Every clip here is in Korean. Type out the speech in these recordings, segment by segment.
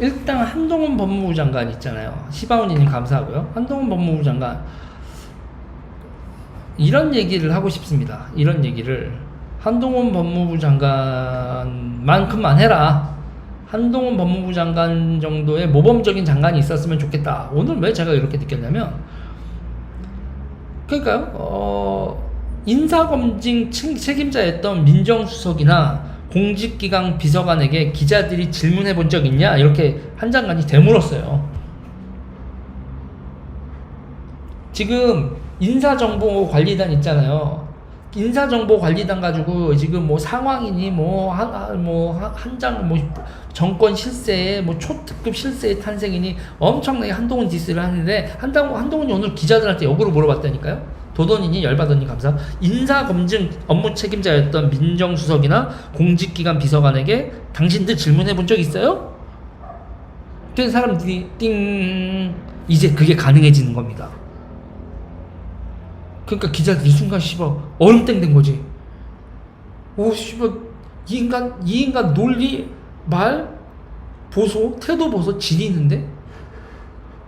일단 한동훈 법무부 장관 있잖아요. 시바운님 감사하고요. 한동훈 법무부 장관 이런 얘기를 하고 싶습니다. 이런 얘기를 한동훈 법무부 장관만큼만 해라. 한동훈 법무부 장관 정도의 모범적인 장관이 있었으면 좋겠다. 오늘 왜 제가 이렇게 느꼈냐면 그러니까요. 어, 인사검증 책- 책임자였던 민정수석이나 공직기강 비서관에게 기자들이 질문해 본 적 있냐? 이렇게 한 장관이 되물었어요. 지금 인사정보관리단 있잖아요. 인사정보관리단 가지고 지금 뭐 상황이니 뭐한뭐한장 뭐 정권 실세에 뭐 초특급 실세의 탄생이니 엄청나게 한동훈 디스를 하는데 한동 한동훈이 오늘 기자들한테 역으로 물어봤다니까요. 도don이니 열받았니 감사. 인사검증 업무 책임자였던 민정수석이나 공직기관 비서관에게 당신들 질문해 본 적 있어요? 그래서 사람들이 띵 이제 그게 가능해지는 겁니다. 그러니까 기자들 이 순간 씨발 얼음땡 된 거지. 오 씨발 이 인간 이 인간 논리 말 보소 태도 보소 지리는데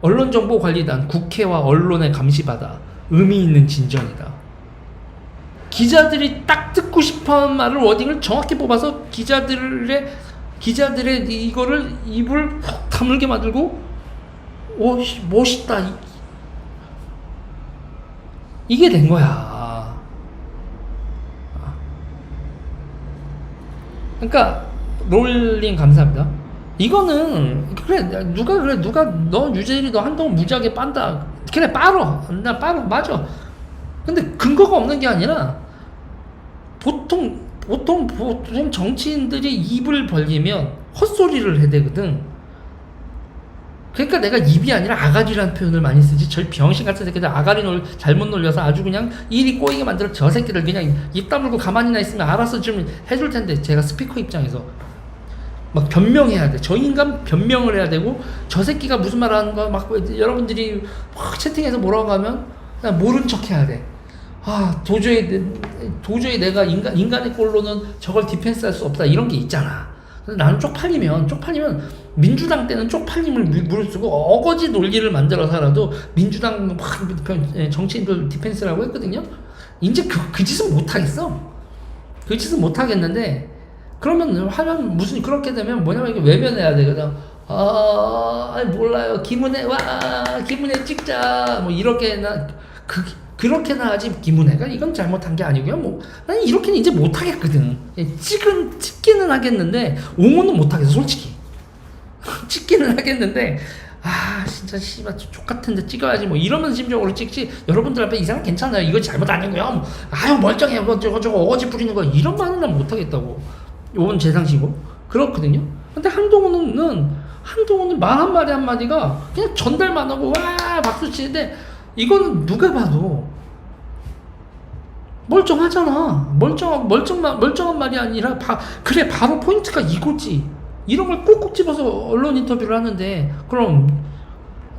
언론정보관리단 국회와 언론의 감시받아 의미 있는 진전이다. 기자들이 딱 듣고 싶어하는 말을 워딩을 정확히 뽑아서 기자들의 기자들의 이거를 입을 훅 다물게 만들고 오 씨, 멋있다 이- 이게 된 거야. 그러니까 롤링 감사합니다. 이거는 그래 누가 그래 누가 너 유재일이 너 한동안 무지하게 빤다. 그래 빠러 나 빠러 맞아. 근데 근거가 없는 게 아니라 보통 보통 보통 정치인들이 입을 벌리면 헛소리를 해야 되거든. 그러니까 내가 입이 아니라 아가리라는 표현을 많이 쓰지. 저 병신 같은 새끼들 아가리 놀 잘못 놀려서 아주 그냥 일이 꼬이게 만들어 저 새끼들 그냥 입 다물고 가만히나 있으면 알아서 좀 해줄 텐데 제가 스피커 입장에서 막 변명해야 돼. 저 인간 변명을 해야 되고 저 새끼가 무슨 말 하는 거막 여러분들이 막 채팅해서 뭐라고 하면 그냥 모른 척 해야 돼. 아 도저히 내- 도저히 내가 인간 인간의 꼴로는 저걸 디펜스할 수 없다 이런 게 있잖아. 나는 쪽팔리면 쪽팔리면 민주당 때는 쪽팔림을 무- 무릅쓰고 어거지 논리를 만들어서라도 민주당 막 편- 정치인들 디펜스라고 했거든요. 이제 그, 그 짓은 못 하겠어. 그 짓은 못 하겠는데 그러면 하면 무슨 그렇게 되면 뭐냐면 이게 외면해야 되거든. 아, 아니, 몰라요. 김은혜 와 김은혜 찍자 뭐 이렇게 나 그 그렇게나 하지 김은혜가 이건 잘못한 게 아니고요. 뭐 나는 이렇게는 이제 못 하겠거든. 예, 찍은 찍기는 하겠는데 옹호는 못 하겠어 솔직히. 찍기는 하겠는데 아 진짜 씨발 족 같은데 찍어야지 뭐 이러면 심정으로 찍지 여러분들 앞에 이상은 괜찮아요 이거 잘못 아니고요 뭐, 아유 멀쩡해 뭐 저거 저거 어거지 부리는 거 이런 말은 난 못하겠다고 요건 제 상식이고 그렇거든요 근데 한동훈은 한동훈은 말 한마디 한마디가 그냥 전달만 하고 와 박수 치는데 이거는 누가 봐도 멀쩡하잖아. 멀쩡한 멀쩡한 멀쩡한 말이 아니라 바, 그래 바로 포인트가 이거지. 이런 걸 꼭꼭 집어서 언론 인터뷰를 하는데 그럼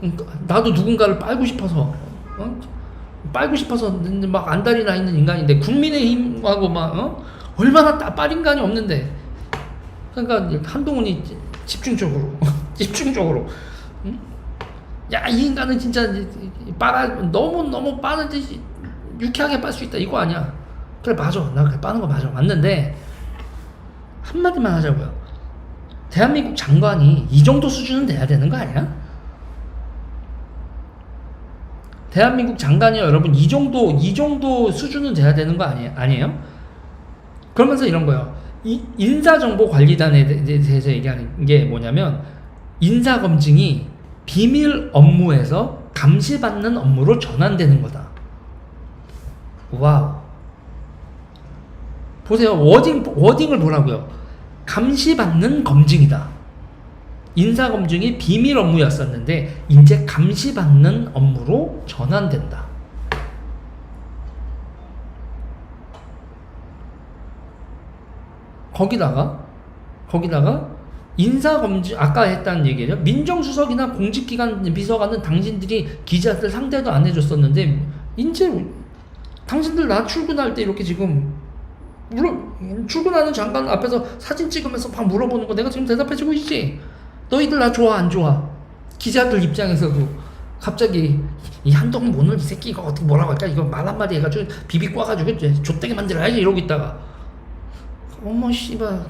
음, 나도 누군가를 빨고 싶어서 어? 빨고 싶어서 막 안달이 나 있는 인간인데 국민의힘하고 막 어? 얼마나 따빨 인간이 없는데 그러니까 한동훈이 집중적으로 집중적으로 응? 야 이 인간은 진짜 빨아 너무 너무 빠는데 유쾌하게 빨 수 있다 이거 아니야 그래 맞아 나 그래 빠는 거 맞아 맞는데 한마디만 하자고요 대한민국 장관이 이 정도 수준은 돼야 되는 거 아니야? 대한민국 장관이 여러분 이 정도 이 정도 수준은 돼야 되는 거 아니에요? 아니에요? 그러면서 이런 거요. 이 인사정보관리단에 대- 대해서 얘기하는 게 뭐냐면 인사검증이 비밀 업무에서 감시받는 업무로 전환되는 거다. 와우. 보세요. 워딩, 워딩을 보라고요. 감시받는 검증이다. 인사검증이 비밀 업무였었는데, 이제 감시받는 업무로 전환된다. 거기다가, 거기다가, 인사검증, 아까 했다는 얘기죠. 민정수석이나 공직기관 비서관은 당신들이 기자들 상대도 안 해줬었는데, 이제 당신들 나 출근할 때 이렇게 지금 물론 출근하는 장관 앞에서 사진 찍으면서 막 물어보는 거 내가 지금 대답해주고 있지. 너희들 나 좋아 안 좋아? 기자들 입장에서도 갑자기 이 한동훈 오늘 이 새끼가 어떻게 뭐라고 할까 이거 말 한마디 해가지고 비비 꽈가지고 좆되게 만들어야지 이러고 있다가 어머 씨발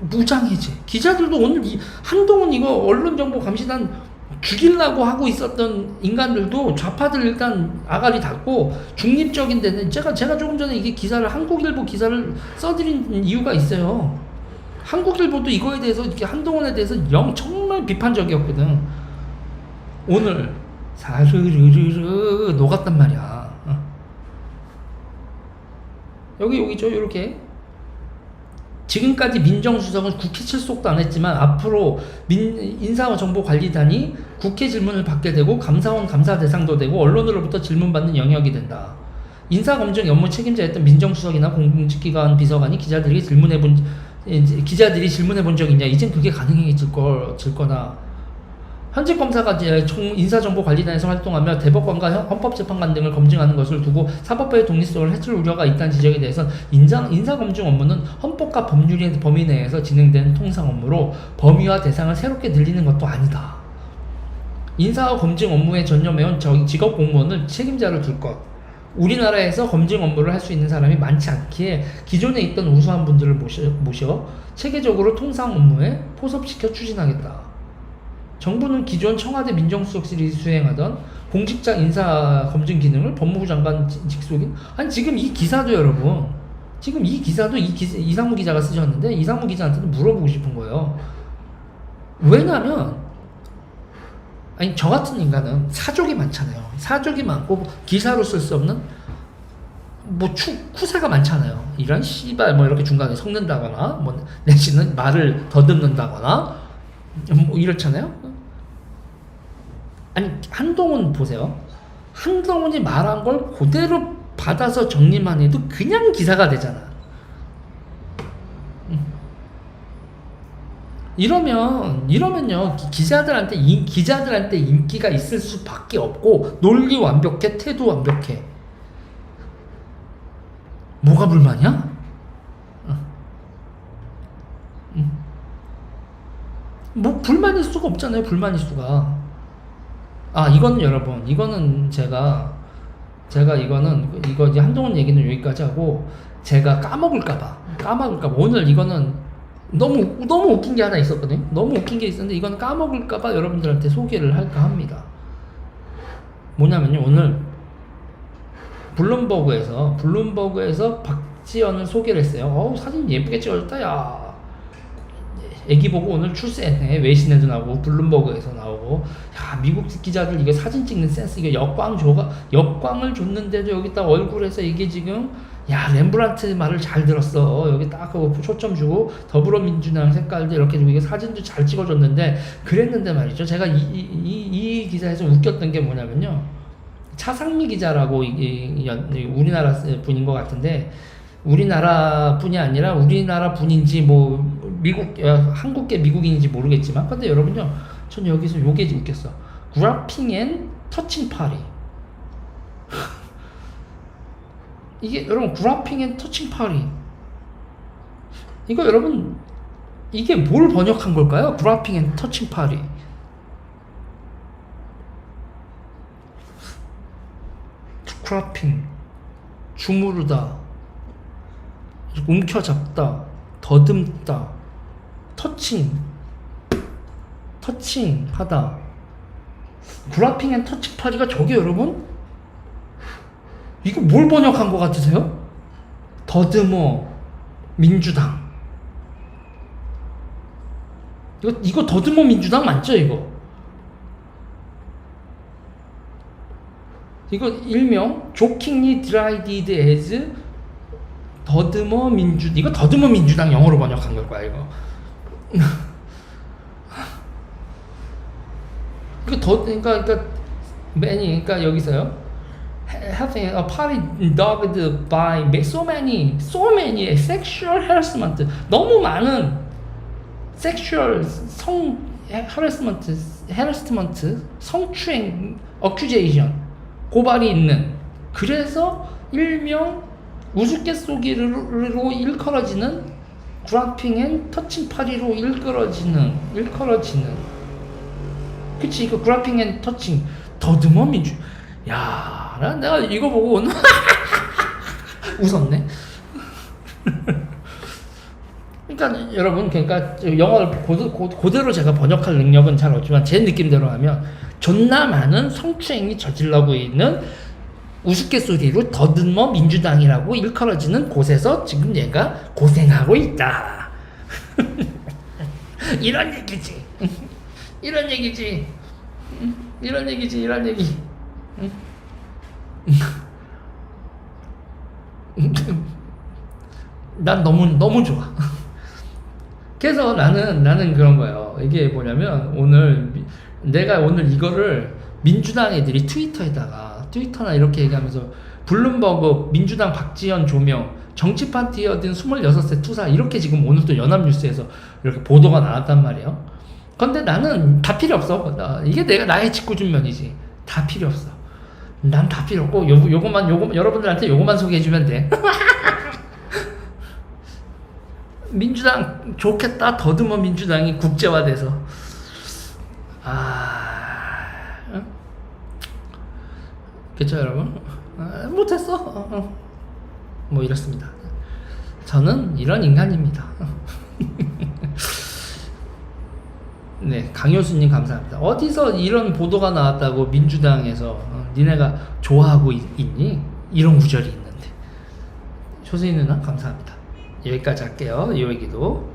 무장해제 기자들도 오늘 이 한동훈 이거 언론정보 감시단 죽이려고 하고 있었던 인간들도 좌파들 일단 아가리 닫고 중립적인 데는 제가 제가 조금 전에 이게 기사를 한국일보 기사를 써드린 이유가 있어요. 한국일보도 이거에 대해서 이렇게 한동훈에 대해서 영 정말 비판적이었거든. 오늘 사르르르르 녹았단 말이야. 어. 여기 여기죠 이렇게 지금까지 민정수석은 국회 출석도 안 했지만 앞으로 민, 인사정보관리단이 국회 질문을 받게 되고 감사원 감사 대상도 되고 언론으로부터 질문받는 영역이 된다. 인사검증 업무 책임자였던 민정수석이나 공직기관 비서관이 기자들에게 질문해 본 이제 기자들이 질문해 본 적 있냐? 이젠 그게 가능해질 걸, 질 거나. 현직 검사가 인사정보관리단에서 활동하며 대법관과 헌- 헌법재판관 등을 검증하는 것을 두고 사법부의 독립성을 해칠 우려가 있다는 지적에 대해서는 인사, 인사검증 업무는 헌법과 법률의 범위 내에서 진행되는 통상 업무로 범위와 대상을 새롭게 늘리는 것도 아니다. 인사 검증 업무에 전념해온 저- 직업 공무원을 책임자로 둘 것. 우리나라에서 검증 업무를 할 수 있는 사람이 많지 않기에 기존에 있던 우수한 분들을 모셔, 모셔 체계적으로 통상 업무에 포섭시켜 추진하겠다. 정부는 기존 청와대 민정수석실이 수행하던 공직자 인사 검증 기능을 법무부 장관 지- 직속인 아니 지금 이 기사도 여러분 지금 이 기사도 이 기사, 이상무 기자가 쓰셨는데 이상무 기자한테 물어보고 싶은 거예요. 왜냐면 아니 저 같은 인간은 사족이 많잖아요. 사족이 많고 기사로 쓸 수 없는 뭐 추, 쿠사가 많잖아요. 이런 씨발 뭐 이렇게 중간에 섞는다거나 뭐 내지는 말을 더듬는다거나 뭐 이렇잖아요. 아니 한동훈 보세요. 한동훈이 말한 걸 그대로 받아서 정리만 해도 그냥 기사가 되잖아. 음. 이러면 이러면요 기- 기자들한테 인, 기자들한테 인기가 있을 수밖에 없고 논리 완벽해 태도 완벽해 뭐가 불만이야? 어. 음. 뭐 불만일 수가 없잖아요 불만일 수가 아 이거는 여러분 이거는 제가 제가 이거는 이거 이제 한동훈 얘기는 여기까지 하고 제가 까먹을까봐 까먹을까봐. 오늘 이거는 너무 너무 웃긴 게 하나 있었거든요. 너무 웃긴 게 있었는데 이건 까먹을까봐 여러분들한테 소개를 할까 합니다. 뭐냐면요 오늘 블룸버그에서 블룸버그에서 박지연을 소개를 했어요. 어우 사진 예쁘게 찍어줬다 야 애기 보고 오늘 출세했네. 외신에도 나오고 블룸버그에서 나오고. 야 미국 기자들 이게 사진 찍는 센스 이게 역광 줘가 역광을 줬는데도 여기다 얼굴에서 이게 지금 야 렘브란트 말을 잘 들었어. 여기 딱 그 초점 주고 더불어민주당 색깔도 이렇게 이게 사진도 잘 찍어줬는데 그랬는데 말이죠. 제가 이, 이, 이, 이 기사에서 웃겼던 게 뭐냐면요. 차상미 기자라고 이, 이, 연- 이 우리나라 분인 것 같은데 우리나라 분이 아니라 우리나라 분인지 뭐 미국 어, 한국계 미국인인지 모르겠지만 근데 여러분요 전 여기서 요게 웃겼어. 그라핑 앤 터칭 파리 이게 여러분 그라핑 앤 터칭 파리 이거 여러분 이게 뭘 번역한 걸까요? 그라핑 앤 터칭 파리 그라핑 주무르다. 움켜잡다. 더듬다 터칭. 터칭 하다. 그라핑 앤 터칭 파리가 저게 여러분? 이거 뭘 번역한 것 같으세요? 더듬어. 민주당. 이거 이거 더듬어 민주당 맞죠 이거? 이거 일명 조킹리 드라이디드 에즈 더듬어 민주 이거 더듬어 민주당 영어로 번역한 걸 거야 이거 이거 더 그러니까 그러니까 매니 그러니까 여기서요 having a party dogged by so many so many sexual harassment 너무 많은 sexual 성 harassment harassment 성추행 accusation 고발이 있는 그래서 일명 쏘기로 일컬어지는 그래핑 앤 터칭 파리로 일컬어지는 일컬어지는 그치 이거 그래핑 앤 터칭 더듬어 민주 야, 나 내가 이거 보고 웃었네. 그러니까 여러분 그러니까 영어를 고대, 고- 그대로 제가 번역할 능력은 잘 없지만 제 느낌대로 하면 존나 많은 성추행이 저질러고 있는 우스갯소리로 더듬어 민주당이라고 일컬어지는 곳에서 지금 얘가 고생하고 있다. 이런 얘기지. 이런 얘기지. 이런 얘기지. 이런 얘기. 난 너무 너무 좋아. 그래서 나는 나는 그런 거예요. 이게 뭐냐면 오늘 미- 내가 오늘 이거를 민주당 애들이 트위터에다가 트위터나 이렇게 얘기하면서 블룸버그 민주당 박지원 조명 정치 파티여든 26세 투사 이렇게 지금 오늘 또 연합뉴스에서 이렇게 보도가 나왔단 말이에요. 근데 나는 다 필요 없어. 나- 이게 내가 나의 직구준면이지. 다 필요 없어. 난 다 필요 없고 요 요것만 요거 여러분들한테 요것만 소개해주면 돼. 민주당 좋겠다 더듬어 민주당이 국제화돼서 아 응? 그쵸 여러분 아, 못했어. 뭐 이렇습니다 저는 이런 인간입니다 네 강효수님 감사합니다 어디서 이런 보도가 나왔다고 민주당에서 어, 니네가 좋아하고 있, 니 이런 구절이 있는데 조세희 누나 감사합니다. 여기까지 할게요. 이 얘기도.